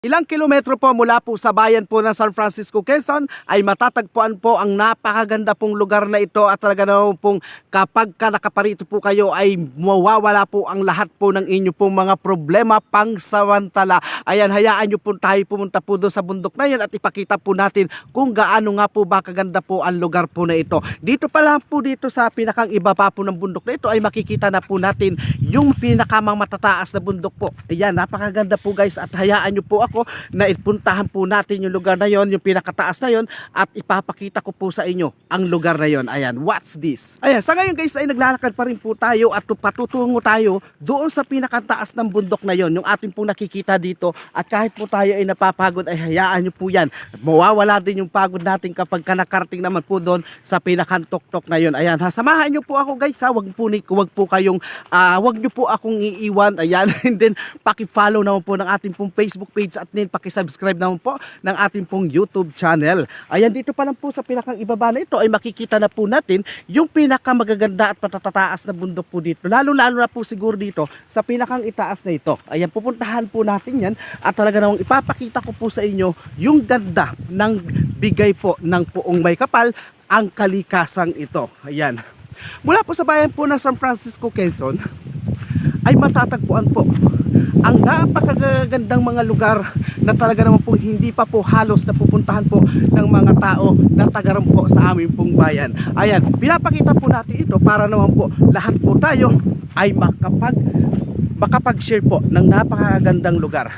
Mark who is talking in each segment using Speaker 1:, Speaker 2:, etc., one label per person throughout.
Speaker 1: Ilang kilometro po mula po sa bayan po ng San Francisco, Quezon ay matatagpuan po ang napakaganda pong lugar na ito at talaga naman pong kapag ka nakaparito po kayo ay mawawala po ang lahat po ng inyo pong mga problema pang samantala. Ayan, hayaan nyo po tayo pumunta po doon sa bundok na yan at ipakita po natin kung gaano nga po ba kaganda po ang lugar po na ito. Dito pa lang po dito sa pinakang iba pa po ng bundok na ito ay makikita na po natin yung pinakamang matataas na bundok po. Ayan, napakaganda po guys at hayaan nyo po ako na ipuntahan po natin yung lugar na yon, yung pinakataas na yon at ipapakita ko po sa inyo ang lugar na yon. Ayan, what's this? Ayan, sa ngayon guys ay naglalakad pa rin po tayo at patutungo tayo doon sa pinakataas ng bundok na yon, yung ating po nakikita dito at kahit po tayo ay napapagod ay hayaan nyo po yan. Mawawala din yung pagod natin kapag ka nakarating naman po doon sa pinakantok-tok na yon. Ayan, ha, samahan nyo po ako guys ha, wag po, ni- wag po kayong, ah, wag nyo po akong iiwan. Ayan, and then paki-follow naman po ng ating pong Facebook page at din paki-subscribe naman po ng ating pong YouTube channel. Ayan, dito pa lang po sa pinakang ibaba na ito ay makikita na po natin yung pinakamagaganda at patatataas na bundok po dito. Lalo-lalo na po siguro dito sa pinakang itaas na ito. Ayan, pupuntahan po natin yan at talaga namang ipapakita ko po sa inyo yung ganda ng bigay po ng puong may kapal ang kalikasang ito. Ayan. Mula po sa bayan po ng San Francisco, Quezon, ay matatagpuan po ang napakagandang mga lugar na talaga naman po hindi pa po halos napupuntahan po ng mga tao na tagaram po sa aming pong bayan. Ayan, pinapakita po natin ito para naman po lahat po tayo ay makapag makapag-share po ng napakagandang lugar.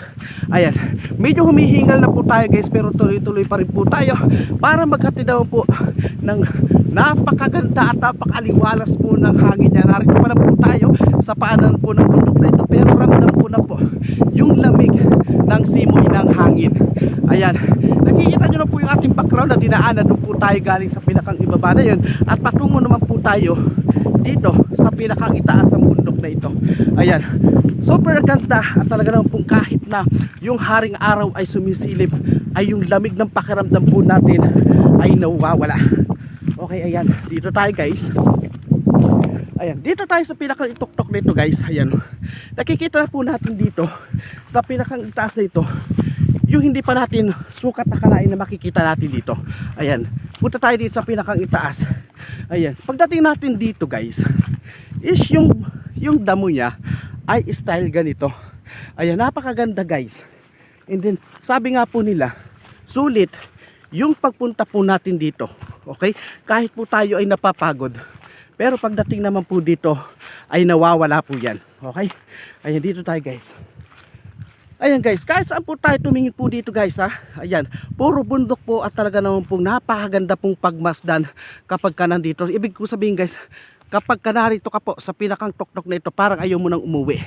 Speaker 1: Ayan, medyo humihingal na po tayo guys pero tuloy-tuloy pa rin po tayo para maghatid naman po ng napakaganda at napakaliwalas po ng hangin niya. Narito pa na po tayo sa paanan po ng bundok na ito pero ramdam ko na po yung lamig ng simoy ng hangin. Ayan, nakikita nyo na po yung ating background na dinaanan doon po tayo galing sa pinakang ibaba na yun at patungo naman po tayo dito sa pinakang itaas ng bundok na ito. Ayan. Super ganda at talaga naman pong kahit na yung haring araw ay sumisilip ay yung lamig ng pakiramdam po natin ay nawawala. Okay, ayan. Dito tayo guys. Ayan, dito tayo sa pinakang ituktok nito guys. Ayan. Nakikita na po natin dito sa pinakang itaas na ito yung hindi pa natin sukat na kalain na makikita natin dito. Ayan. Punta tayo dito sa pinakang itaas. Ayan. Pagdating natin dito guys, is yung yung damo niya ay style ganito. Ayan, napakaganda guys. And then, sabi nga po nila, sulit yung pagpunta po natin dito. Okay? Kahit po tayo ay napapagod. Pero pagdating naman po dito, ay nawawala po yan. Okay? Ayan, dito tayo guys. Ayan guys, kahit saan po tayo tumingin po dito guys ha. Ayan, puro bundok po at talaga naman pong napakaganda pong pagmasdan kapag ka nandito. Ibig ko sabihin guys, kapag ka narito ka po sa pinakang tuktok na ito, parang ayaw mo nang umuwi.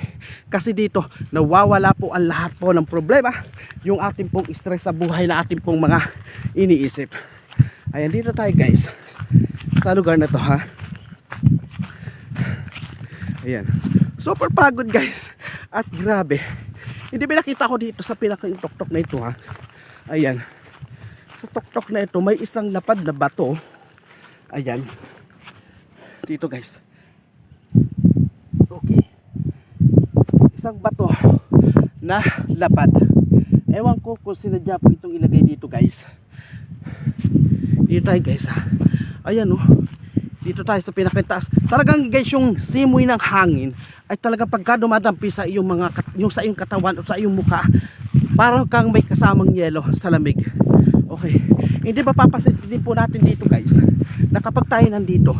Speaker 1: Kasi dito, nawawala po ang lahat po ng problema. Yung ating pong stress sa buhay na ating pong mga iniisip. Ayan, dito tayo guys. Sa lugar na to ha. Ayan. Super pagod guys. At grabe. Hindi ba nakita ko dito sa pinakang tuktok na ito ha. Ayan. Sa tuktok na ito may isang lapad na bato. Ayan. Dito guys. Okay. Isang bato na lapad. Ewan ko kung sinadya po itong ilagay dito guys. Dito tayo guys ha. Ayan oh. Dito tayo sa pinakataas. Talagang guys yung simoy ng hangin ay talaga pagka dumadampi sa iyong mga yung sa iyong katawan o sa iyong mukha parang kang may kasamang yelo sa lamig. Okay. Hindi ba papasit din po natin dito guys na kapag tayo nandito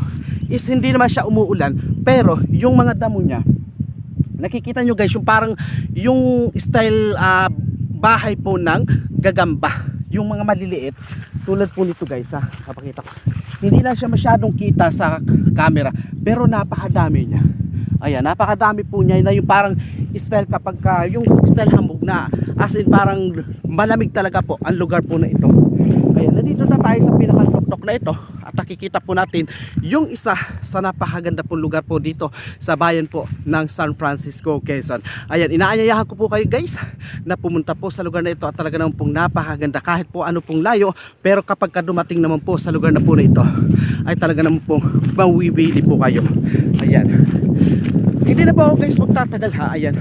Speaker 1: is hindi naman siya umuulan pero yung mga damo niya nakikita nyo guys yung parang yung style ah, bahay po ng gagamba yung mga maliliit tulad po nito guys ha kapakita ko. Hindi lang siya masyadong kita sa camera pero napakadami niya. Ayan napakadami po niya na yung parang style kapag ka, yung style hamog na as in parang malamig talaga po ang lugar po na ito. Ayan nandito na tayo sa pinakatuktok na ito at nakikita po natin yung isa sa napakaganda pong lugar po dito sa bayan po ng San Francisco, Quezon. Ayan, inaanyayahan ko po kayo guys na pumunta po sa lugar na ito at talaga naman pong napakaganda kahit po ano pong layo pero kapag ka dumating naman po sa lugar na po na ito ay talaga naman pong mawiwili po kayo. Ayan. Hindi na po ako guys magtatagal ha. Ayan.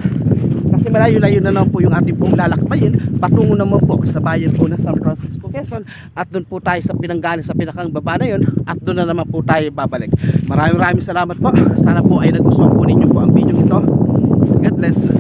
Speaker 1: Kasi malayo-layo na naman po yung ating pong lalakbayin. Patungo naman po sa bayan po ng San Francisco Quezon. At doon po tayo sa pinanggaling sa pinakang baba na yun. At doon na naman po tayo babalik. Maraming maraming salamat po. Sana po ay nagustuhan po ninyo po ang video ito. God bless